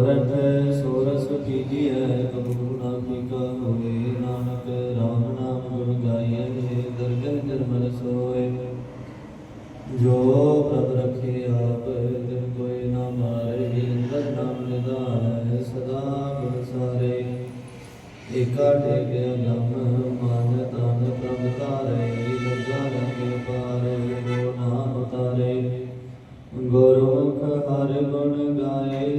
ਗੋਰਖ ਸੋਰਸ ਪੀਜੀਐ ਕਬੂ ਨਾ ਪੀਕਾ ਹੋਏ ਨਾਨਕ ਰਾਮ ਨਾਮ ਗੁਣ ਗਾਇਐ ਦਰਗਨ ਜਨਮ ਰਸੋਏ ਜੋ ਪ੍ਰਭ ਰਖੇ ਆਪ, ਜਿਨ ਕੋਈ ਨਾ ਮਾਰੇ ਇੰਦਰ ਨਾਮ ਨਿਧਾਨ, ਸਦਾ ਗੁਣ ਸਾਰੇ। ਏਕਾ ਟੇਕਿਆ ਨਾਮ, ਮਨ ਤਨ ਪ੍ਰਭ ਤਾਰੇ ਲੱਗਾ ਰੰਗੇ ਪਾਰ ਗੋ ਨਾਮ ਤਾਰੇ ਗੁਰਮੁਖ ਹਰਿ ਗੁਣ ਗਾਏ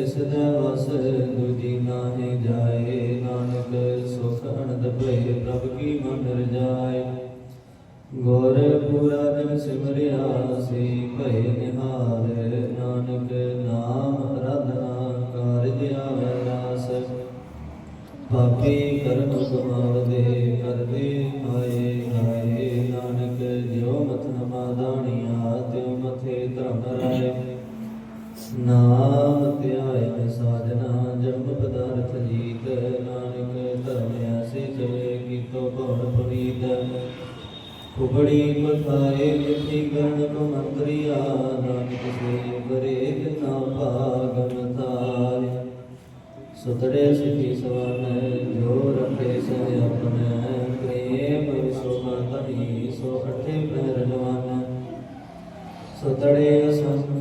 ਤਿਸ ਦੇ ਵਸ ਦੂਜੀ ਨਾਹੀ ਜਾਏ, ਨਾਨਕ ਸੁਖ ਅਨੰਦ ਭਏ, ਪ੍ਰਭ ਕੀ ਮਨ ਰਜਾਏ। ਗੋਰ ਪੂਰਾ ਦਿਨ ਸਿਮਰਿਆ ਸੀ, ਭਏ ਨਿਹਾਰੇ ಒತ್ತಡೆಯ ಸ್ವಂತ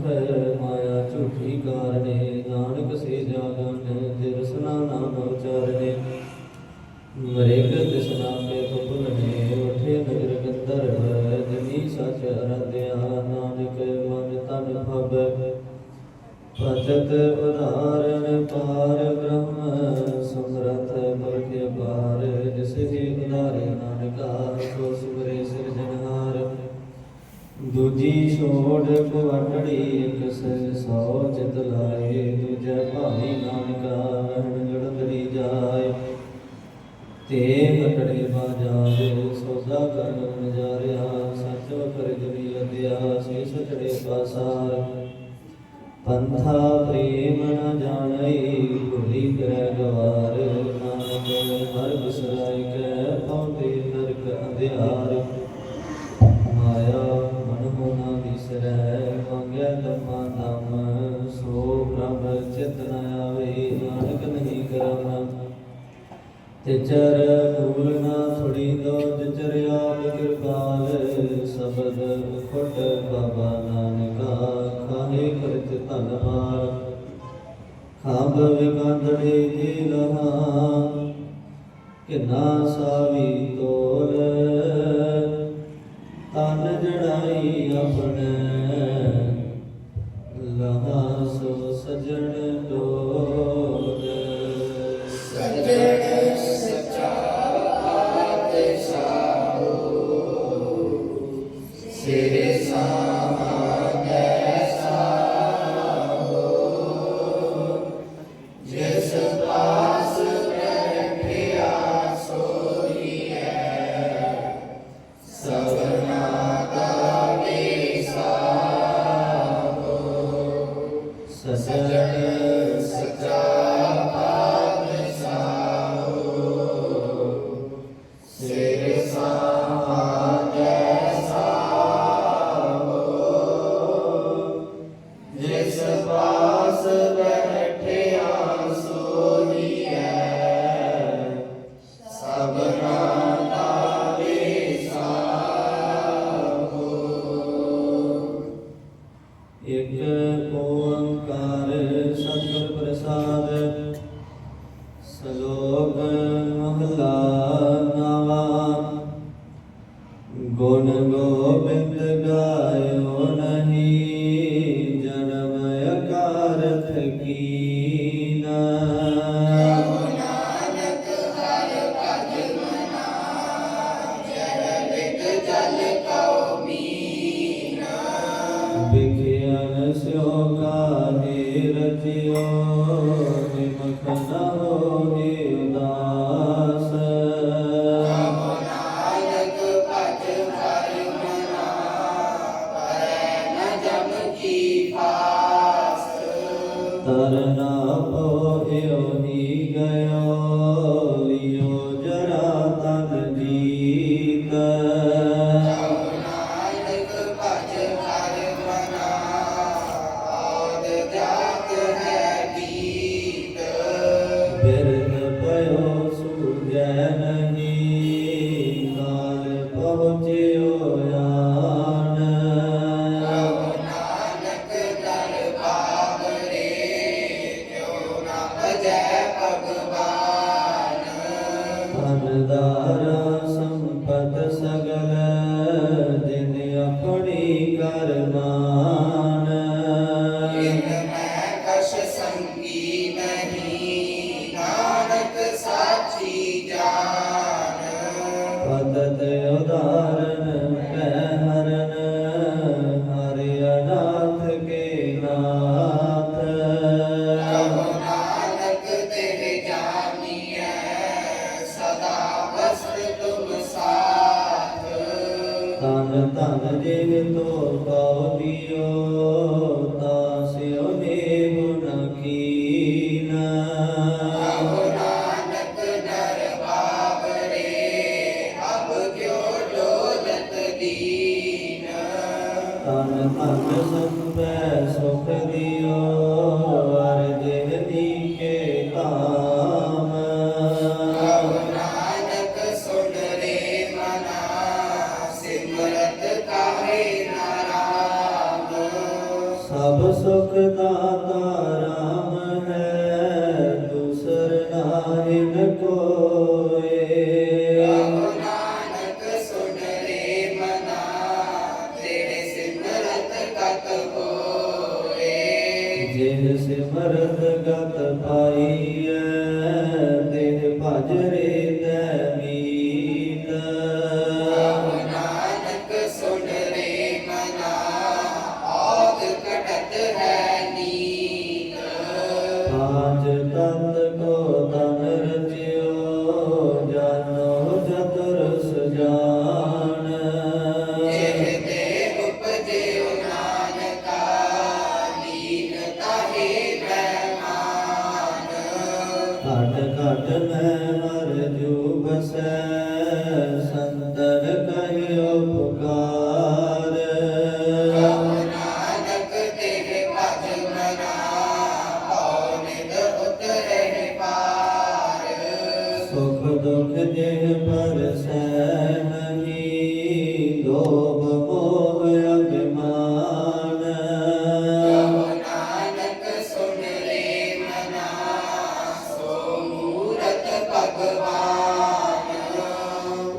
ਕੈ ਪਾਉਂਦੇ ਨਰਕ ਅੰਧਿਆਰ। ਮਾਇਆ ਮਨ ਹੋਣਾ ਵਿਸਰੈ ਮੰਗਿਆ ਤਮਾ ਨਾਮ। ਸੋ ਪ੍ਰਭ ਚਿਤਨ ਆਵੇ, ਨਾਨਕ ਨਹੀਂ ਕਰਨਾ ਤਿਚਰ ਮੂਲ ਨਾ ਥੋੜੀ ਦੋ ਜਿਚਰ ਆਪ ਕਿਰਪਾਲ। ਸਬਦ ਫਟ ਬਾਬਾ ਨਾਨਕਾ, ਖਾਹੇ ਕਰਤ ਧਨਵਾਰ ਖਾਬ ਵਿਗਾਂਦੜੇ ਜੀ ਲਹਾ ਕਿ ਨਾ ਸਾਵੀ ਤੋਲੇ آمنوا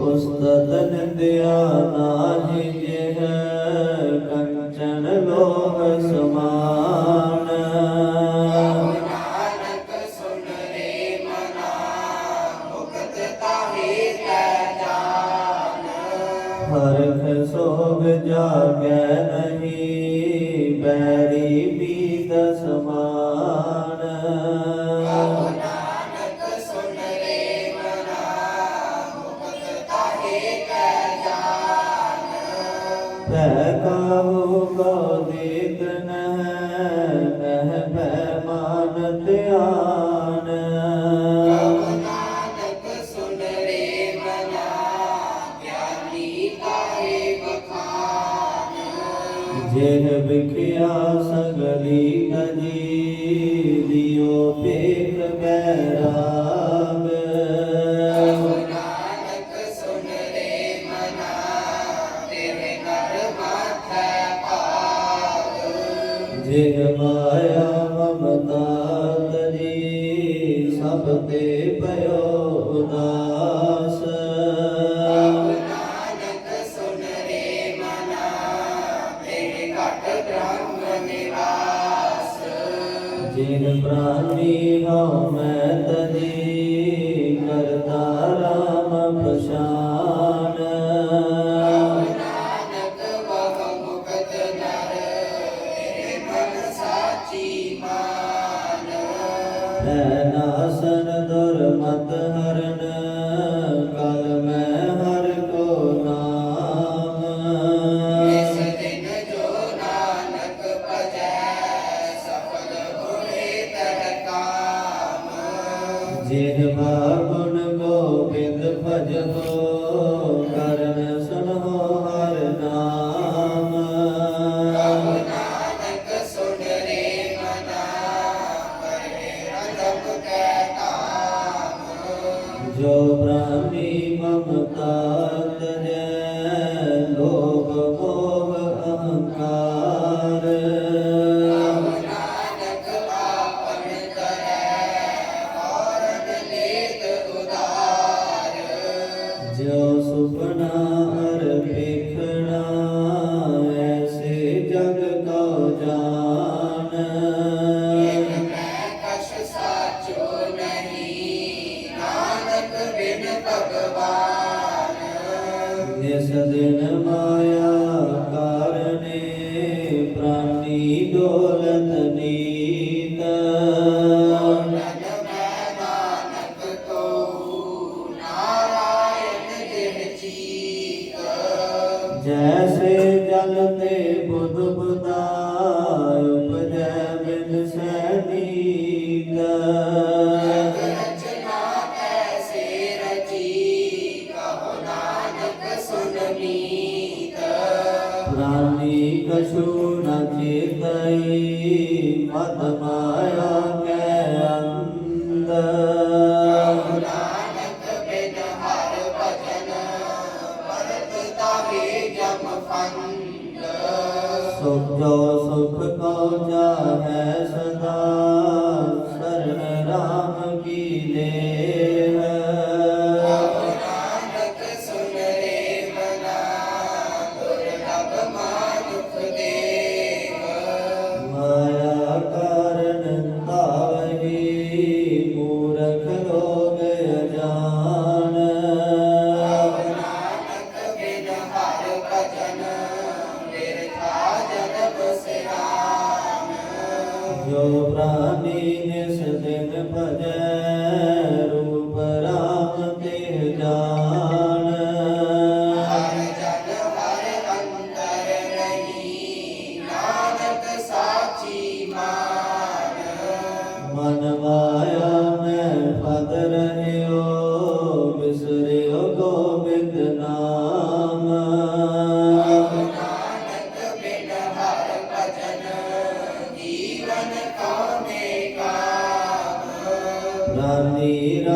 ਉਸਤਤ ਦਿਆ ਨਾਹੀ। ਸਦਨ ਮਾਇਆ ਕਾਰਨੇ ਪ੍ਰਾਨੀ ਡੋਲਤ ਨੀ।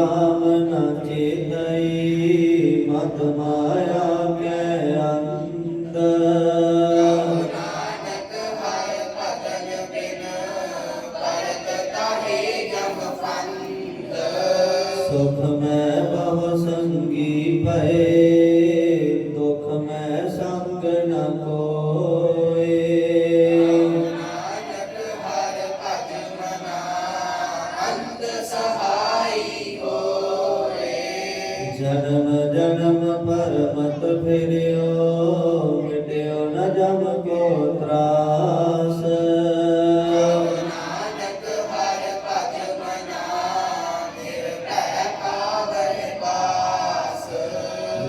가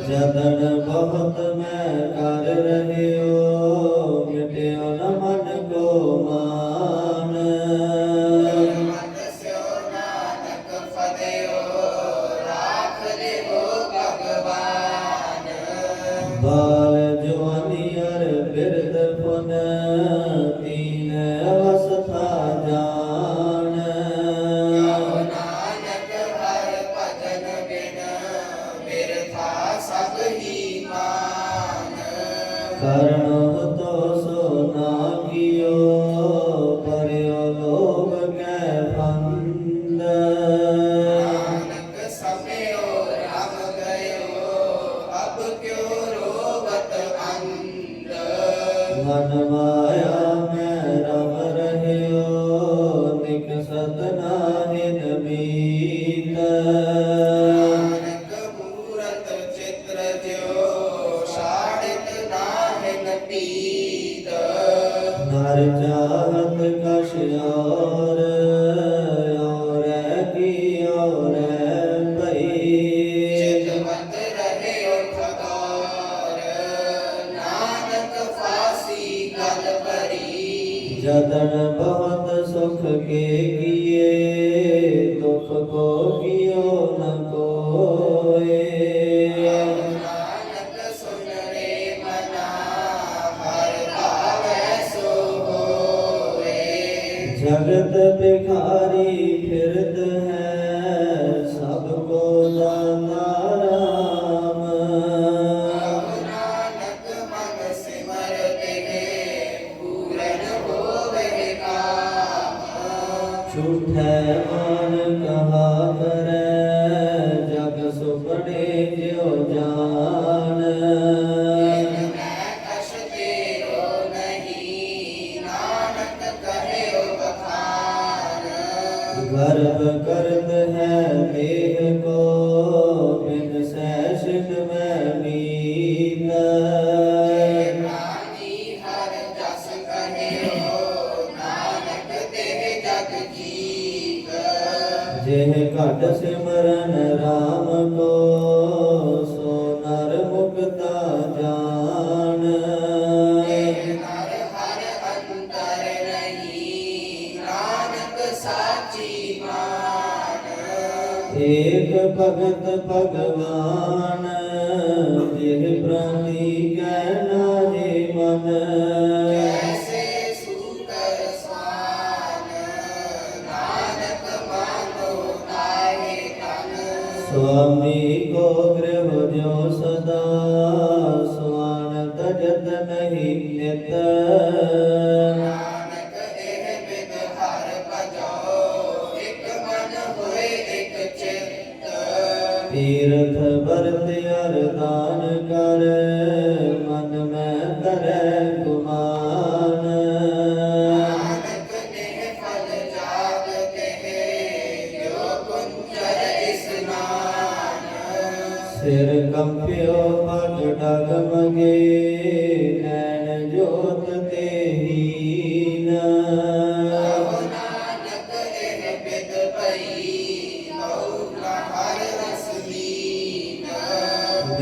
ਸਜਦਨ ਬਹੁਤ ਮੈਂ ਕਰ ਰਹਿਓ ਮਿਟਿਓ ਨ ਮਨ ਸਤਨਾਮ ਜਗਤ ਭਗਵਾਨ ਜਿਹ ਪ੍ਰਤੀ ਕਹਿਣਾ ਹੈ ਮਨ। ਜੈਸੇ ਸੂਤਰ ਸਵਾਨ ਨਾਨਕ ਮਾਨੋ ਤਾਹੇ ਤਨ। ਸੁਆਮੀ ਕੋ ਗ੍ਰਹ ਦਿਓ ਸਦਾ ਸੁਆਨ ਤਜਤ ਨਹੀਂ ਨਿਤ।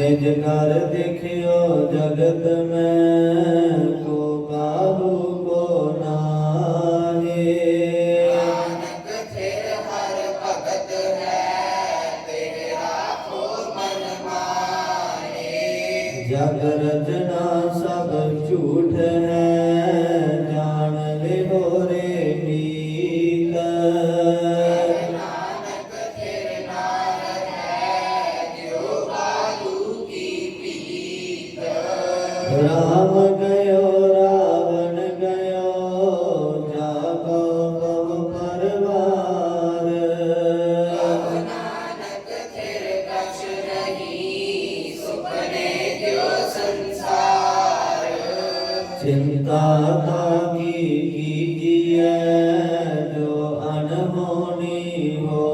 ਨਿਜ ਨਰ ਦੇਖਿਓ ਜਗਤ ਮੈਂ ਚਿੰਤਾ ਤਾ ਕੀ ਕੀਤੀਐ ਜੋ ਅਣਹੋਣੀ ਹੋ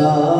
Oh.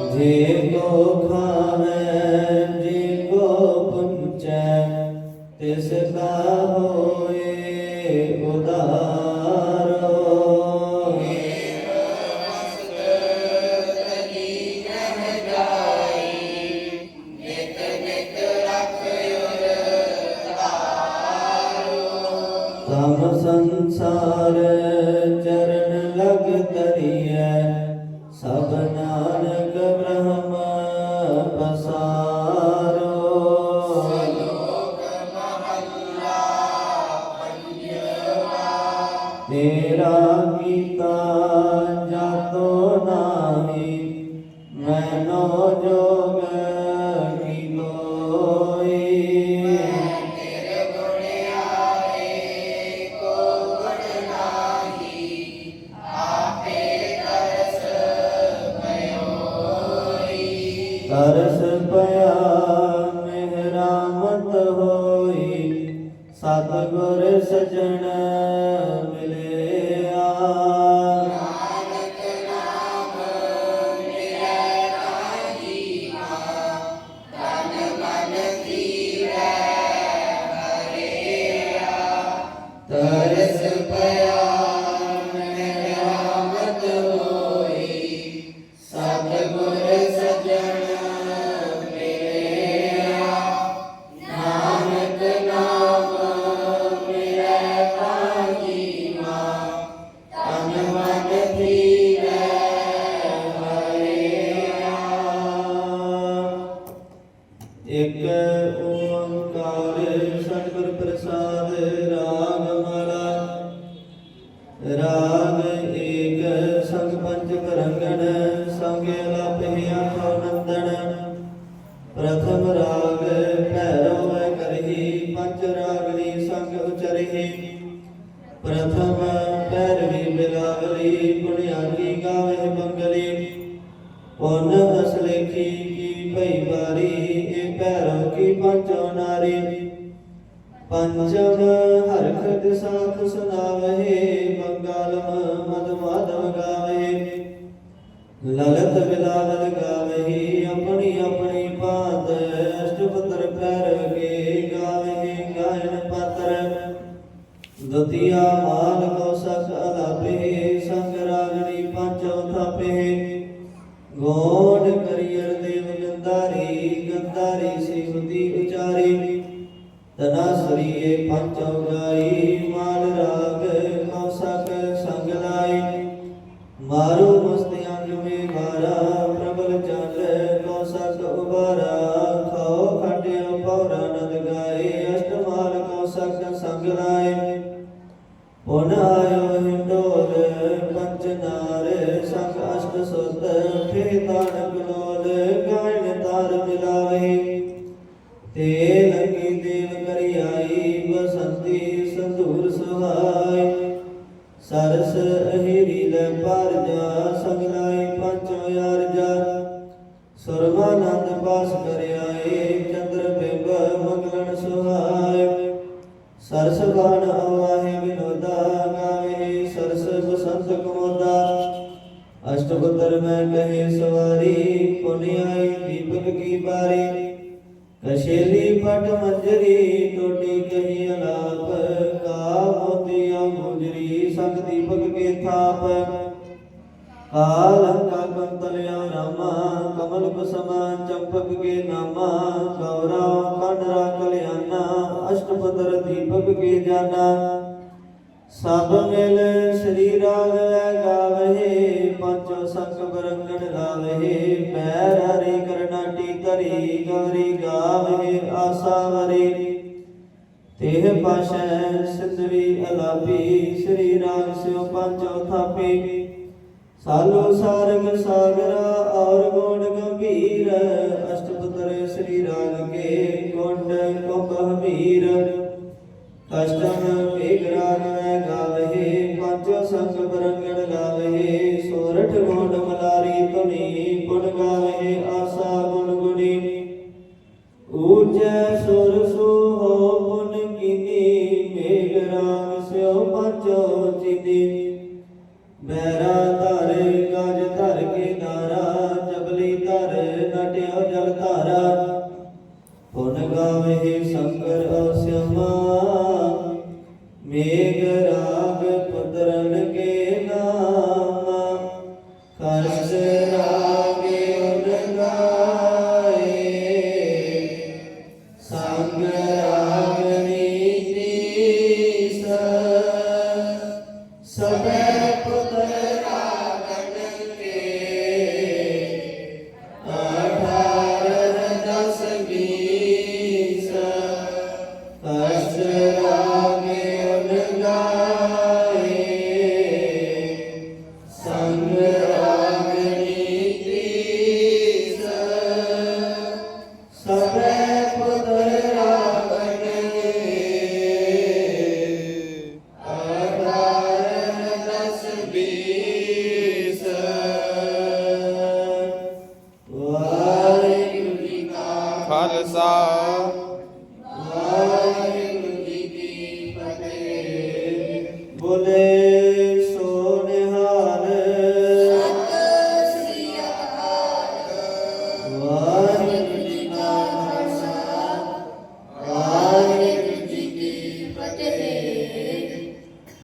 ਕੋ ਖਾਵੇ ਜੀ ਕੋ ਪੰਚੈ ਤਿਸ ਦਾ ਹੋਏ ਉਦਾਰ Para ser কালে ਗੋਡ ਕਰੀਅਰ ਦੇਵ ਗੰਧਾਰੀ ਗੰਧਾਰੀ ਸਿਵਦੀ ਉਚਾਰੀ ਤਨਾ ਸਰੀਏ ਪੰਚੋ ਗਾਈ ਵਿਨੋਦਾ ਗਾਵੇ ਸਰਸ ਕਮੋਦਾ ਅਸ਼ਟਪਦਰ ਮੈਂ ਕਹੇ ਸਵਾਰੀ, ਪੁਨਿਆਈ ਦੀਪਕ ਕੀ ਬਾਰੀ ਕਸ਼ੇਲੀ ਪਟ ਮੰਜਰੀ, ਟੋਟੀ ਕਹੀ ਅਲਾਪ। ਕਾ ਮੋਤੀਆ ਮੁਜਰੀ, ਸੰਗ ਦੀਪਕ ਕੇ ਥਾਪ। ਕਾਲੰਕਾ ਕੰਤਲਿਆ ਰਾਮਾ, ਕਮਲ ਕੁਸਮਾ ਚੰਪਕ ਕੇ ਨਾਮਾ। ਗੌਰਾ ਕੰਡਰਾ ਕਲਿਆਣਾ ਅਸ਼ਟਪਦਰ ਦੀਪਕ ਕੇ ਜਾਨਾ। ਸਭ ਮਿਲ ਸ੍ਰੀ ਰਾਗ ਲੈ ਗਾਵਹਿ ਪੰਚੋ ਸੰਖ ਬਰੰਗਣ ਲਾਵਹਿ, ਪੈਰ ਹਰੀ ਕਰਨਾਟੀ ਧਰੀ ਗੌਰੀ ਗਾਵਹਿ, ਆਸਾ ਵਰੇ। ਤੇਹ ਪਾਸ਼ੈ ਸਿੰਧਵੀ ਅਲਾਪੀ, ਸ੍ਰੀ ਰਾਗ ਸਿਓ ਪੰਚੋ ਥਾਪੀ। ਸਾਲੋ ਸਾਰਗ ਸਾਗਰਾ ਔਰ ਗੁਣ ਗੰਭੀਰ, ਅਸ਼ਟਪੁਤਰ ਸ੍ਰੀ ਰਾਗ ਕੇ ਗੁਣ ਕੁੰਭ ਹਮੀਰ। ਅਸ਼ਟਮ